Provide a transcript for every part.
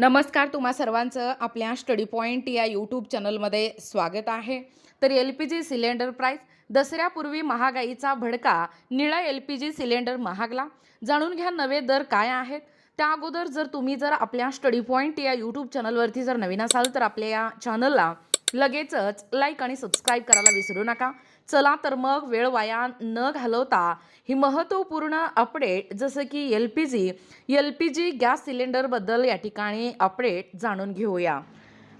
नमस्कार तुम्हा सर्वांचं आपल्या स्टडी पॉईंट या यूट्यूब चॅनलमध्ये स्वागत आहे. तर L P G cylinder price दसऱ्यापूर्वी महागाईचा भडका निळा एल पी जी सिलेंडर महागला. जाणून घ्या नवे दर काय आहेत. त्या अगोदर जर तुम्ही जर आपल्या स्टडी पॉईंट या यूट्यूब चॅनलवरती जर नवीन असाल तर आपल्या या चॅनलला लगेचच लाईक आणि सबस्क्राईब करायला विसरू नका. चला तर मग वेळ वाया न घालवता ही महत्त्वपूर्ण अपडेट जसं की L P G L P G gas सिलेंडरबद्दल या ठिकाणी अपडेट जाणून घेऊया.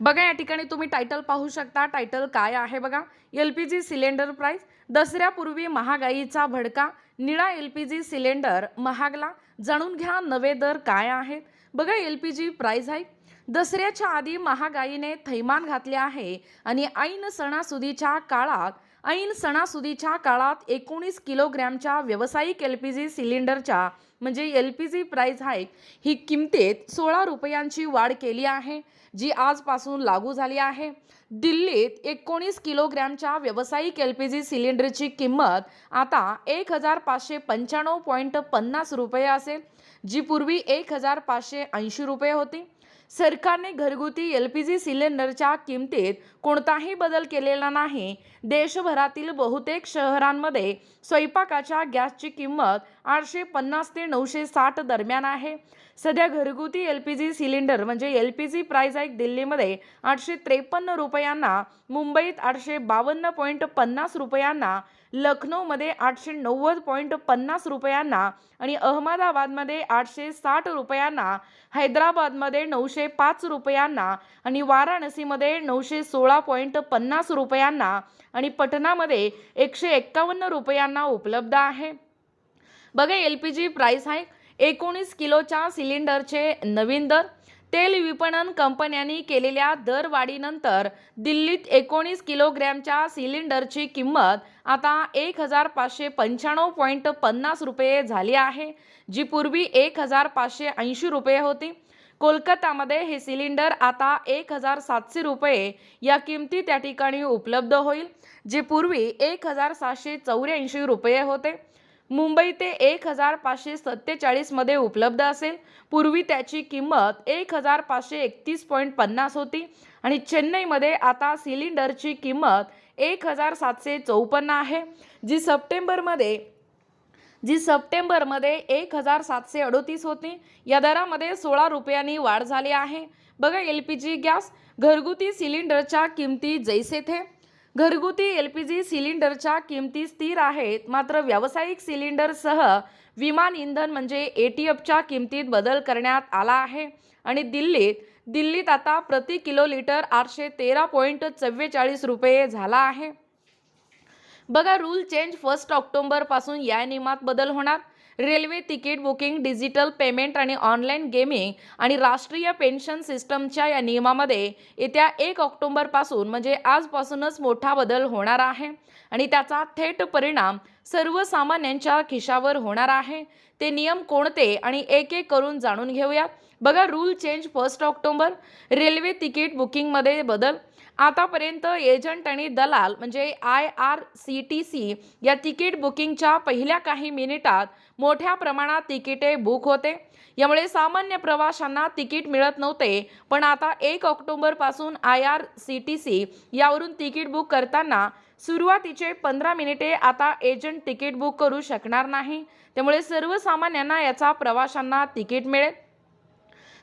बघा या ठिकाणी तुम्ही टायटल पाहू शकता. टायटल काय आहे बघा? L P G cylinder price दसऱ्यापूर्वी महागाईचा भडका निळा एल पी जी सिलेंडर महागला. जाणून घ्या नवे दर काय आहेत. बघा एल पी जी प्राईज आहे दसऱ्याच्या आधी महागाईने थैमान घातले आहे आणि ऐन सणासुदीच्या काळात ऐन सणासुदीच्या काळात एकोणीस किलोग्रॅमच्या व्यावसायिक एल पी जी सिलेंडरच्या म्हणजे L P G price hike ही किमतीत सोळा रुपयांची वाढ केली आहे जी आजपासून लागू झाली आहे. दिल्लीत एकोणीस किलोग्रॅमच्या व्यावसायिक एल पी जी सिलेंडरची किंमत आता एक हजार पाचशे पंच्याण्णव पॉईंट पन्नास रुपये असेल जी पूर्वी एक हजार पाचशे ऐंशी रुपये होती. सरकारने घरगुती एल पी जी सिलेंडरच्या किमतीत कोणताही बदल केलेला नाही. देशभरातील बहुतेक शहरांमध्ये स्वयंपाकाच्या गॅसची किंमत आठशे पन्नास ते नऊशे साठ दरम्यान आहे. सध्या घरगुती एल पी जी सिलेंडर म्हणजे एल पी जी प्राईज आहे दिल्लीमध्ये आठशे त्रेपन्न रुपयांना मुंबईत आठशे बावन्न पॉईंट पन्नास रुपयांना लखनौमध्ये आठशे नव्वद पॉईंट पन्नास रुपयांना आणि अहमदाबादमध्ये आठशे साठ रुपयांना हैदराबादमध्ये नऊशे पाच रुपयांना आणि वाराणसीमध्ये नऊशे सोळा पॉईंट पन्नास रुपयांना आणि पटनामध्ये एकशे एक्कावन्न रुपयांना उपलब्ध आहे. बघा एल पी जी प्राईस आहे. एकोणीस किलोच्या सिलेंडरचे नवीन दर तेल विपणन कंपन्यांनी केलेल्या दरवाढीनंतर दिल्लीत एकोणीस किलोग्रॅमच्या सिलेंडरची किंमत आता एक हजार पाचशे पंच्याण्णव पॉईंट पन्नास रुपये झाली आहे जी पूर्वी एक हजार पाचशे ऐंशी रुपये होती. कोलकातामध्ये हे सिलेंडर आता एक हजार सातशे रुपये या किमती त्या ठिकाणी उपलब्ध होईल जे पूर्वी एक हजार सातशे चौऱ्याऐंशी रुपये होते. मुंबई ते एक हजार पाचशे सत्तेचाळीसमध्ये उपलब्ध असेल. पूर्वी त्याची किंमत एक हजार पाचशे एकतीस पॉईंट पन्नास होती आणि चेन्नईमध्ये आता सिलेंडरची किंमत एक हजार सातशे चौपन्न आहे. जी सप्टेंबरमध्ये जी सप्टेंबरमध्ये एक हजार सातशे अडोतीस होती. या दरामध्ये सोळा रुपयांनी वाढ झाली आहे. बघा एल पी जी गॅस घरगुती सिलेंडरच्या किमती जैसे थे. घरगुती एल पी जी सिलेंडरच्या किमती स्थिर आहेत मात्र व्यावसायिक सिलेंडरसह विमान इंधन म्हणजे ए टी एफच्या किमतीत बदल करण्यात आला आहे. आणि दिल्लीत दिल्लीत आता प्रति किलो लिटर आठशे तेरा पॉईंट चव्वेचाळीस रुपये झाला आहे. बघा रूल चेंज फर्स्ट ऑक्टोंबरपासून या नियमात बदल होणार. Railway ticket booking digital payment आणि ऑनलाईन गेमिंग आणि राष्ट्रीय पेन्शन सिस्टमच्या या नियमामध्ये येत्या एक ऑक्टोंबरपासून म्हणजे आजपासूनच मोठा बदल होणार आहे. आणि त्याचा थेट परिणाम सर्वसामान्यांच्या खिशावर होणार आहे. ते नियम कोणते आणि एक एक करून जाणून घेऊया. बघा rule change first October. Railway ticket बुकिंगमध्ये बदल. आतापर्यंत एजंट आणि दलाल म्हणजे I R C T C या तिकीट बुकिंगच्या पहिल्या काही मिनिटात मोठ्या प्रमाणात तिकिटे बुक होते. यामुळे सामान्य प्रवाशांना तिकीट मिळत नव्हते. पण आता एक ऑक्टोबरपासून I R C T C यावरून तिकीट बुक करताना सुरुवातीचे पंधरा मिनिटे आता एजंट तिकीट बुक करू शकणार नाही. त्यामुळे सर्वसामान्यांना याचा प्रवाशांना तिकीट मिळेल.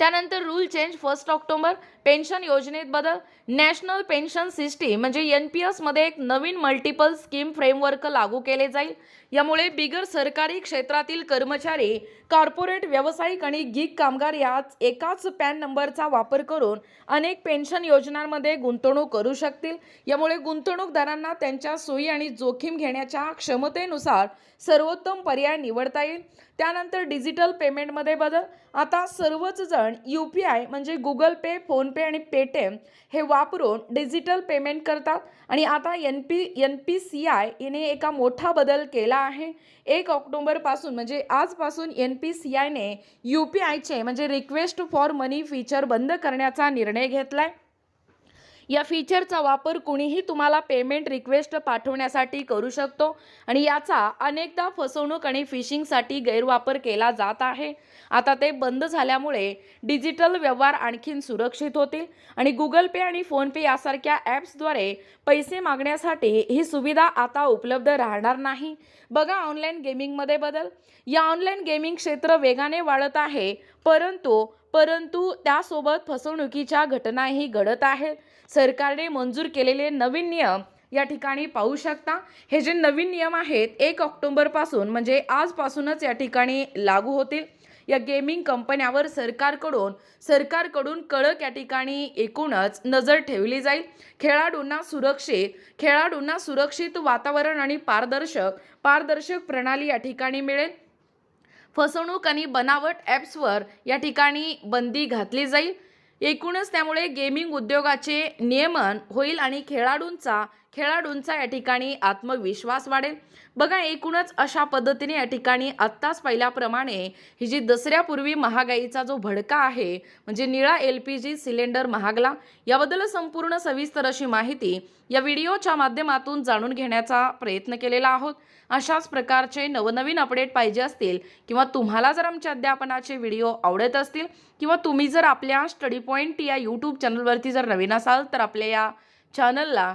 त्यानंतर rule change first October pension योजनेत बदल नॅशनल पेन्शन सिस्टीम म्हणजे एन पी एसमध्ये एक नवीन मल्टिपल स्कीम फ्रेमवर्क लागू केले जाईल. यामुळे बिगर सरकारी क्षेत्रातील कर्मचारी कॉर्पोरेट व्यावसायिक आणि गीक कामगार याच एकाच पॅन नंबरचा वापर करून अनेक पेन्शन योजनांमध्ये गुंतवणूक करू शकतील. यामुळे गुंतवणूकदारांना त्यांच्या सोयी आणि जोखीम घेण्याच्या क्षमतेनुसार सर्वोत्तम पर्याय निवडता येईल. त्यानंतर डिजिटल पेमेंटमध्ये बदल. आता सर्वच जण यू पी आय म्हणजे गुगल पे फोनपे आणि पेटीएम हे वापरून डिजिटल पेमेंट करतात. आणि आता N P N P C I याने एका मोठा बदल केला आहे. एक ऑक्टोबरपासून म्हणजे आजपासून एन पी सी आयने यू पी आयचे म्हणजे रिक्वेस्ट फॉर मनी फीचर बंद करण्याचा निर्णय घेतला आहे या फीचरचा वापर कुणीही तुम्हाला पेमेंट रिक्वेस्ट पाठवण्यासाठी करू शकतो आणि याचा अनेकदा फसवणूक आणि फिशिंगसाठी गैरवापर केला जात आहे. आता ते बंद झाल्यामुळे डिजिटल व्यवहार आणखीन सुरक्षित होतील आणि गुगल पे आणि फोनपे यासारख्या ॲप्सद्वारे पैसे मागण्यासाठी ही सुविधा आता उपलब्ध राहणार नाही. बघा ऑनलाईन गेमिंगमध्ये बदल. या ऑनलाईन गेमिंग क्षेत्र वेगाने वाढत आहे परंतु परंतु त्यासोबत फसवणुकीच्या घटनाही घडत आहेत. सरकारने मंजूर केलेले नवीन नियम या ठिकाणी पाहू शकता. हे जे नवीन नियम आहेत एक ऑक्टोंबरपासून म्हणजे आजपासूनच या ठिकाणी लागू होतील. या गेमिंग कंपन्यावर सरकारकडून सरकारकडून कडक या ठिकाणी एकूणच नजर ठेवली जाईल. खेळाडूंना सुरक्षित खेळाडूंना सुरक्षित वातावरण आणि पारदर्शक पारदर्शक प्रणाली या ठिकाणी मिळेल. फसवणूक आणि बनावट ॲप्सवर या ठिकाणी बंदी घातली जाईल. एकूणच त्यामुळे गेमिंग उद्योगाचे नियमन होईल आणि खेळाडूंचा खेळाडूंचा या ठिकाणी आत्मविश्वास वाढेल. बघा एकूणच अशा पद्धतीने या ठिकाणी आत्ताच पहिल्याप्रमाणे ही जी दसऱ्यापूर्वी महागाईचा जो भडका आहे म्हणजे निळा एल पी जी सिलेंडर महागला याबद्दल संपूर्ण सविस्तर अशी माहिती या व्हिडिओच्या माध्यमातून जाणून घेण्याचा प्रयत्न केलेला आहोत. अशाच प्रकारचे नवनवीन अपडेट पाहिजे असतील किंवा तुम्हाला जर आमच्या अध्यापनाचे व्हिडिओ आवडत असतील किंवा तुम्ही जर आपल्या स्टडी पॉईंट या यूट्यूब चॅनलवरती जर नवीन असाल तर आपल्या या चॅनलला